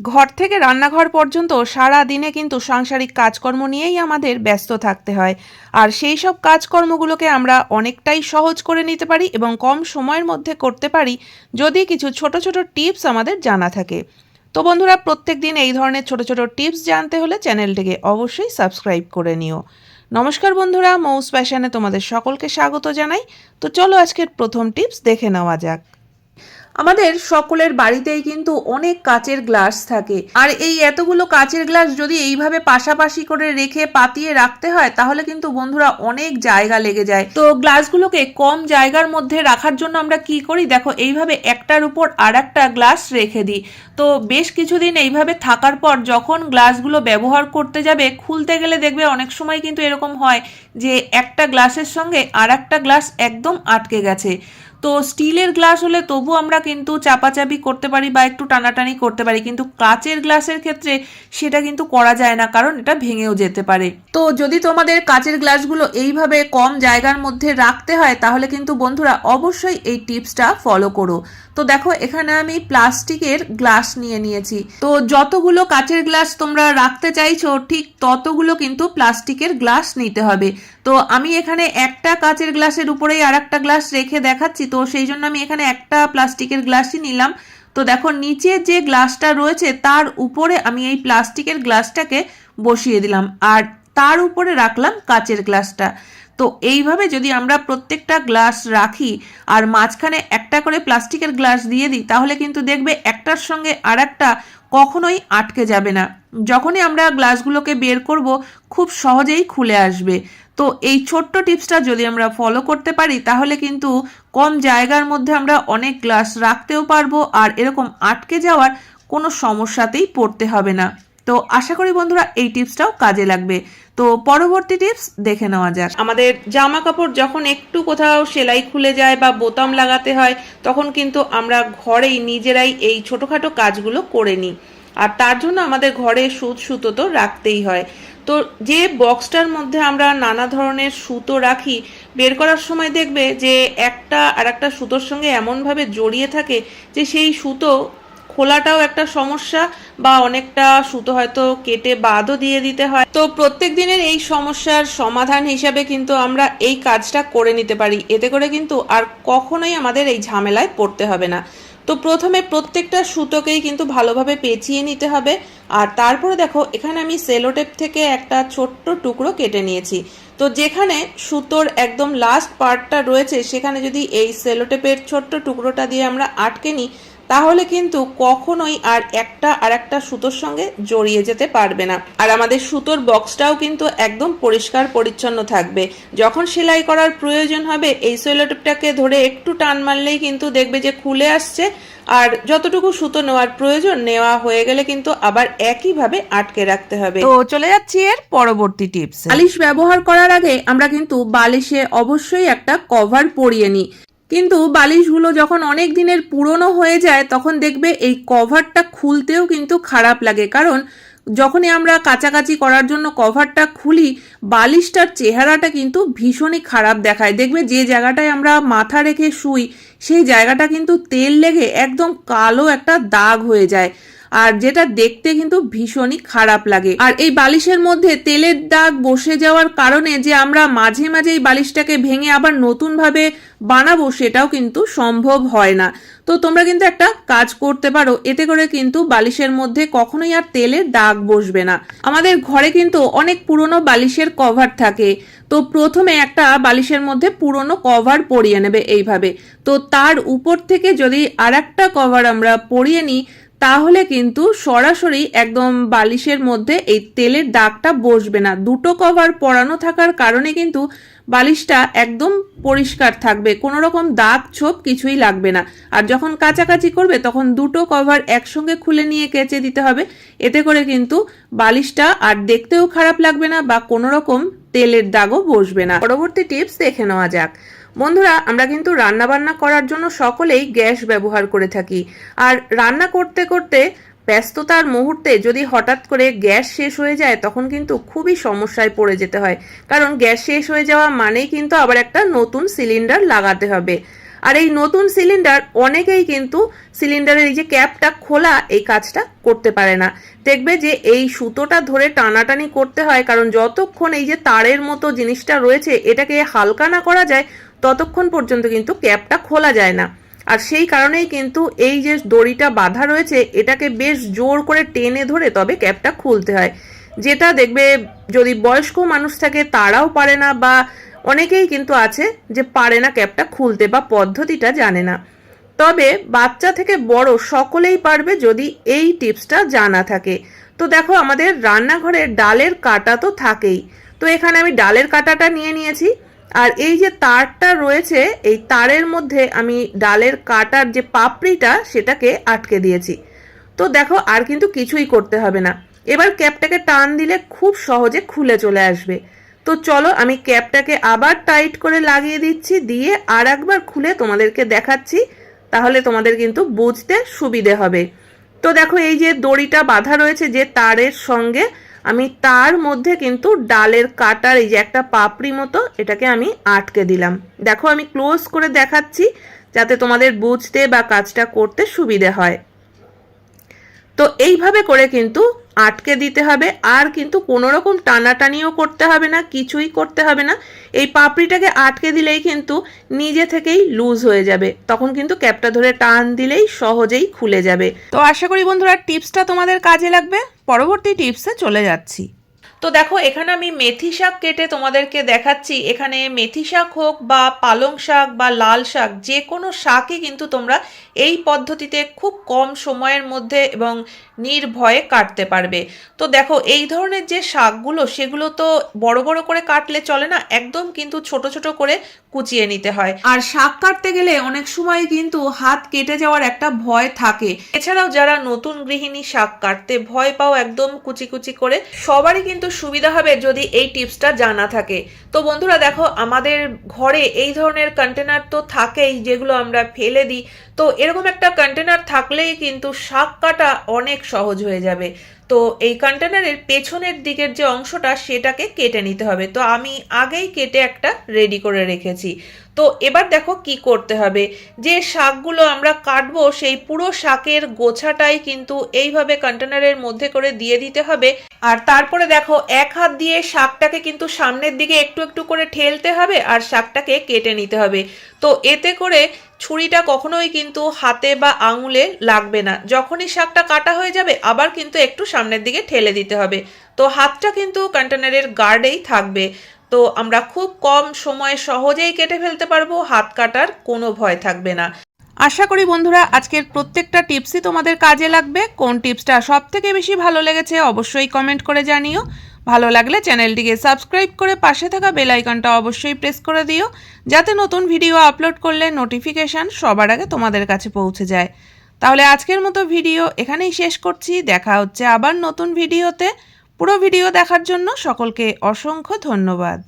ঘর থেকে রান্নাঘর পর্যন্ত সারা দিনে কিন্তু সাংসারিক কাজকর্ম নিয়েই আমাদের ব্যস্ত থাকতে হয়। আর সেই সব কাজকর্মগুলোকে আমরা অনেকটাই সহজ করে নিতে পারি এবং কম সময়ের মধ্যে করতে পারি যদি কিছু ছোট ছোট টিপস আমাদের জানা থাকে। তো বন্ধুরা, প্রত্যেক দিন এই ধরনের ছোট ছোট টিপস জানতে হলে চ্যানেলটিকে অবশ্যই সাবস্ক্রাইব করে নিও। নমস্কার বন্ধুরা, মৌস প্যাশনে তোমাদের সকলকে স্বাগত জানাই। তো চলো আজকের প্রথম টিপস দেখে নেওয়া যাক। আমাদের সকলের বাড়িতেই কিন্তু অনেক কাচের গ্লাস থাকে। আর এই এতগুলো কাচের গ্লাস যদি এইভাবে পাশাপাশি করে রেখে পাতিয়ে রাখতে হয়, তাহলে কিন্তু বন্ধুরা অনেক জায়গা লেগে যায়। তো গ্লাসগুলোকে কম জায়গার মধ্যে রাখার জন্য আমরা কি করি? দেখো, এইভাবে একটার উপর আর একটা গ্লাস রেখে দিই। তো বেশ কিছুদিন এইভাবে থাকার পর যখন গ্লাসগুলো ব্যবহার করতে যাবে, খুলতে গেলে দেখবে অনেক সময় কিন্তু এরকম হয় যে একটা গ্লাসের সঙ্গে আর একটা গ্লাস একদম আটকে গেছে। তো স্টিলের গ্লাস হলে তবু আমরা কিন্তু চাপাচাপি করতে পারি বা একটু টানাটানি করতে পারি, কিন্তু কাচের গ্লাসের ক্ষেত্রে সেটা কিন্তু করা যায় না, কারণ এটা ভেঙেও যেতে পারে। তো যদি তোমাদের কাচের গ্লাসগুলো এইভাবে কম জায়গার মধ্যে রাখতে হয়, তাহলে কিন্তু বন্ধুরা অবশ্যই এই টিপসটা ফলো করো। তো দেখো, এখানে আমি প্লাস্টিকের গ্লাস নিয়ে নিয়েছি। তো যতগুলো কাচের গ্লাস তোমরা রাখতে চাইছো, ঠিক ততগুলো কিন্তু প্লাস্টিকের গ্লাস নিতে হবে। তো আমি এখানে একটা কাচের গ্লাসের উপরেই আর একটা গ্লাস রেখে দেখাচ্ছি। তো সেই জন্য আমি এখানে একটা প্লাস্টিকের গ্লাসই নিলাম। তো দেখো, নিচে যে গ্লাসটা রয়েছে, তার উপরে আমি এই প্লাস্টিকের গ্লাসটাকে বসিয়ে দিলাম। আর তার উপরে রাখলাম কাচের গ্লাসটা। তো এইভাবে যদি আমরা প্রত্যেকটা গ্লাস রাখি আর মাঝখানে একটা করে প্লাস্টিকের গ্লাস দিয়ে দিই, তাহলে কিন্তু দেখবে একটার সঙ্গে আর একটা কখনোই আটকে যাবে না। যখনই আমরা গ্লাসগুলোকে বের করব, খুব সহজেই খুলে আসবে। তো এই ছোট্ট টিপসটা যদি আমরা ফলো করতে পারি, তাহলে কিন্তু কম জায়গার মধ্যে আমরা অনেক গ্লাস রাখতেও পারব আর এরকম আটকে যাওয়ার কোনো সমস্যাতেই পড়তে হবে না। তো আশা করি বন্ধুরা এই টিপসটাও কাজে লাগবে। তো পরবর্তী টিপস দেখে নেওয়া যাক। আমাদের জামা কাপড় যখন একটু কোথাও সেলাই খুলে যায় বা বোতাম লাগাতে হয়, তখন কিন্তু আমরা ঘরেই নিজেরাই এই ছোটোখাটো কাজগুলো করে নিই। আর তার জন্য আমাদের ঘরে সুত সুতো তো রাখতেই হয়। তো যে বক্সটার মধ্যে আমরা নানা ধরনের সুতো রাখি, বের করার সময় দেখবে যে একটা আর একটা সুতোর সঙ্গে এমনভাবে জড়িয়ে থাকে যে সেই সুতো খোলাটাও একটা সমস্যা বা অনেকটা সুতো হয়তো কেটে বাদও দিয়ে দিতে হয়। তো প্রত্যেক দিনের এই সমস্যার সমাধান হিসাবে কিন্তু আমরা এই কাজটা করে নিতে পারি। এতে করে কিন্তু আর কখনোই আমাদের এই ঝামেলায় পড়তে হবে না। তো প্রথমে প্রত্যেকটা সুতোকেই কিন্তু ভালোভাবে পেঁচিয়ে নিতে হবে। আর তারপরে দেখো, এখানে আমি সেলোটেপ থেকে একটা ছোট্ট টুকরো কেটে নিয়েছি। তো যেখানে সুতোর একদম লাস্ট পার্টটা রয়েছে, সেখানে যদি এই সেলোটেপের ছোট্ট টুকরোটা দিয়ে আমরা আটকে নিই তাহলে কিন্তু কখনোই আর একটা আর একটা সুতোর সঙ্গে জড়িয়ে যেতে পারবে না। আর আমাদের সুতোর বক্সটাও কিন্তু একদম পরিষ্কার পরিচ্ছন্ন থাকবে। যখন সেলাই করার প্রয়োজন হবে এই সেলোটেপটাকে ধরে একটু টান মারলেই কিন্তু দেখবে যে খুলে আসছে। আর যতটুকু সুতো নেওয়ার প্রয়োজন নেওয়া হয়ে গেলে কিন্তু আবার একইভাবে আটকে রাখতে হবে। তো চলে যাচ্ছি এর পরবর্তী টিপস। বালিশ ব্যবহার করার আগে আমরা কিন্তু বালিশে অবশ্যই একটা কভার পরিয়ে নিই। কিন্তু বালিশগুলো যখন অনেক দিনের পুরনো হয়ে যায়, তখন দেখবে এই কভারটা খুলতেও কিন্তু খারাপ লাগে। কারণ যখনই আমরা কাছাকাছি করার জন্য কভারটা খুলি, বালিশটার চেহারাটা কিন্তু ভীষণই খারাপ দেখায়। দেখবে যে জায়গাটায় আমরা মাথা রেখে শুই, সেই জায়গাটা কিন্তু তেল লেগে একদম কালো একটা দাগ হয়ে যায়। আর যেটা দেখতে কিন্তু ভীষণই খারাপ লাগে। আর এই বালিশের মধ্যে তেলের দাগ বসে যাওয়ার কারণে যে আমরা মাঝে মাঝে এই বালিশটাকে ভেঙে আবার নতুনভাবে বানাবো সেটাও কিন্তু সম্ভব হয় না। তো তোমরা কিন্তু একটা কাজ করতে পারো, এতে করে কিন্তু বালিশের মধ্যে কখনোই আর তেলের দাগ বসবে না। আমাদের ঘরে কিন্তু অনেক পুরনো বালিশের কভার থাকে, তো প্রথমে একটা বালিশের মধ্যে পুরনো কভার পরিয়ে নেবে এইভাবে। তো তার উপর থেকে যদি আর একটা কভার আমরা পরিয়ে নিই তাহলে কিন্তু সরাসরি একদম বালিশের মধ্যে এই তেলের দাগটা বসবে না। দুটো কভার পরানো থাকার কারণে কিন্তু বালিশটা একদম পরিষ্কার থাকবে। কোনো রকম দাগ ছোপ কিছুই লাগবে না। আর যখন কাছাকাছি করবে, তখন দুটো কভার একসঙ্গে খুলে নিয়ে কেচে দিতে হবে। এতে করে কিন্তু বালিশটা আর দেখতেও খারাপ লাগবে না বা কোনো রকম তেলের দাগও বসবে না। পরবর্তী টিপস দেখে নেওয়া যাক। বন্ধুরা, আমরা কিন্তু রান্না বান্না করার জন্য সকলেই গ্যাস ব্যবহার করে থাকি। আর রান্না করতে করতে ব্যস্ততার মুহূর্তে যদি হঠাৎ করে গ্যাস শেষ হয়ে যায়, তখন কিন্তু খুবই সমস্যায় পড়ে যেতে হয়। কারণ গ্যাস শেষ হয়ে যাওয়া মানেই কিন্তু আবার একটা নতুন সিলিন্ডার লাগাতে হবে। আর এই নতুন সিলিন্ডার অনেকেই কিন্তু সিলিন্ডারের এই যে ক্যাপটা খোলা, এই কাজটা করতে পারে না। দেখবে যে এই সুতোটা ধরে টানাটানি করতে হয়, কারণ যতক্ষণ এই যে তারের মতো জিনিসটা রয়েছে, এটাকে হালকা না করা যায় ততক্ষণ পর্যন্ত কিন্তু ক্যাপটা খোলা যায় না। আর সেই কারণেই কিন্তু এই যে দড়িটা বাঁধা রয়েছে, এটাকে বেশ জোর করে টেনে ধরে তবে ক্যাপটা খুলতে হয়। যেটা দেখবে যদি বয়স্ক মানুষ থাকে, তারাও পারে না বা অনেকেই কিন্তু আছে যে পারে না ক্যাপটা খুলতে বা পদ্ধতিটা জানে না। তবে বাচ্চা থেকে বড় সকলেই পারবে যদি এই টিপসটা জানা থাকে। তো দেখো, আমাদের রান্নাঘরে ডালের কাটা তো থাকেই। তো এখানে আমি ডালের কাটাটা নিয়ে নিয়েছি। আর এই যে তারটা রয়েছে, এই তারের মধ্যে আমি ডালের কাটার যে পাপড়িটা, সেটাকে আটকে দিয়েছি। তো দেখো, আর কিন্তু কিছুই করতে হবে না। এবার ক্যাপটাকে টান দিলে খুব সহজে খুলে চলে আসবে। তো চলো, আমি ক্যাপটাকে আবার টাইট করে লাগিয়ে দিচ্ছি, দিয়ে আর একবার খুলে তোমাদেরকে দেখাচ্ছি, তাহলে তোমাদের কিন্তু বুঝতে সুবিধে হবে। তো দেখো, এই যে দড়িটা বাঁধা রয়েছে যে তারের সঙ্গে আমি তার মধ্যে কিন্তু ডালের কাটার এই যে একটা পাপড়ি মতো এটাকে আমি আটকে দিলাম। দেখো আমি ক্লোজ করে দেখাচ্ছি যাতে তোমাদের বুঝতে বা কাজটা করতে সুবিধে হয়। তো এইভাবে করে কিন্তু আটকে দিতে হবে, আর কিন্তু কোনো রকম টানাটানিও করতে হবে না, কিছুই করতে হবে না। এই পাপড়িটাকে আটকে দিলেই কিন্তু নিজে থেকেই লুজ হয়ে যাবে। তখন কিন্তু ক্যাপটা ধরে টান দিলেই সহজেই খুলে যাবে। তো আশা করি বন্ধুরা টিপসটা তোমাদের কাজে লাগবে। পরবর্তী টিপসে চলে যাচ্ছি। তো দেখো এখানে আমি মেথি শাক কেটে তোমাদেরকে দেখাচ্ছি। এখানে মেথি শাক হোক বা পালং শাক বা লাল শাক যে কোনো শাকই কিন্তু তোমরা এই পদ্ধতিতে খুব কম সময়ের মধ্যে এবং নির্ভয়ে কাটতে পারবে। তো দেখো এই ধরনের যে শাকগুলো সেগুলো তো বড় বড় করে কাটলে চলে না একদম কিন্তু ছোট ছোট করে কুচিয়ে নিতে হয়। আর শাক কাটতে গেলে অনেক সময় কিন্তু হাত কেটে যাওয়ার একটা ভয় থাকে। এছাড়াও যারা নতুন গৃহিণী শাক কাটতে ভয় পাও একদম কুচি কুচি করে সবারই কিন্তু সুবিধা হবে যদি এই টিপসটা জানা থাকে। তো বন্ধুরা দেখো, আমাদের ঘরে এই ধরনের কন্টেনার তো থাকেই, যেগুলো আমরা ফেলে দিই। তো এরকম একটা কন্টেনার থাকলেই কিন্তু শাক কাটা অনেক সহজ হয়ে যাবে। তো এই কন্টেনারের পেছনের দিকের যে অংশটা, সেটাকে কেটে নিতে হবে। তো আমি আগেই কেটে একটা রেডি করে রেখেছি। তো এবার দেখো কি করতে হবে। যে শাকগুলো আমরা কাটবো, সেই পুরো শাকের গোছাটাই কিন্তু এইভাবে কন্টেনারের মধ্যে করে দিয়ে দিতে হবে। আর তারপরে দেখো, এক হাত দিয়ে শাকটাকে কিন্তু সামনের দিকে একটু একটু করে ঠেলতে হবে আর শাকটাকে কেটে নিতে হবে। তো এতে করে ছুরিটা কখনোই কিন্তু হাতে বা আঙুলে লাগবে না। যখনই শাকটা কাটা হয়ে যাবে, আবার কিন্তু একটু সামনের দিকে ঠেলে দিতে হবে। তো হাতটা কিন্তু কন্টেনারের গার্ডেই থাকবে। তো আমরা খুব কম সময়ে সহজেই কেটে ফেলতে পারব, হাত কাটার কোনো ভয় থাকবে না। আশা করি বন্ধুরা, আজকের প্রত্যেকটা টিপসই তোমাদের কাজে লাগবে। কোন টিপসটা সব থেকে বেশি ভালো লেগেছে অবশ্যই কমেন্ট করে জানিও। ভালো লাগলে চ্যানেলটিকে সাবস্ক্রাইব করে পাশে থাকা বেল আইকনটা অবশ্যই প্রেস করে দিও, যাতে নতুন ভিডিও আপলোড করলে নোটিফিকেশান সবার আগে তোমাদের কাছে পৌঁছে যায়। তাহলে আজকের মতো ভিডিও এখানেই শেষ করছি। দেখা হচ্ছে আবার নতুন ভিডিওতে। পুরো ভিডিও দেখার জন্য সকলকে অসংখ্য ধন্যবাদ।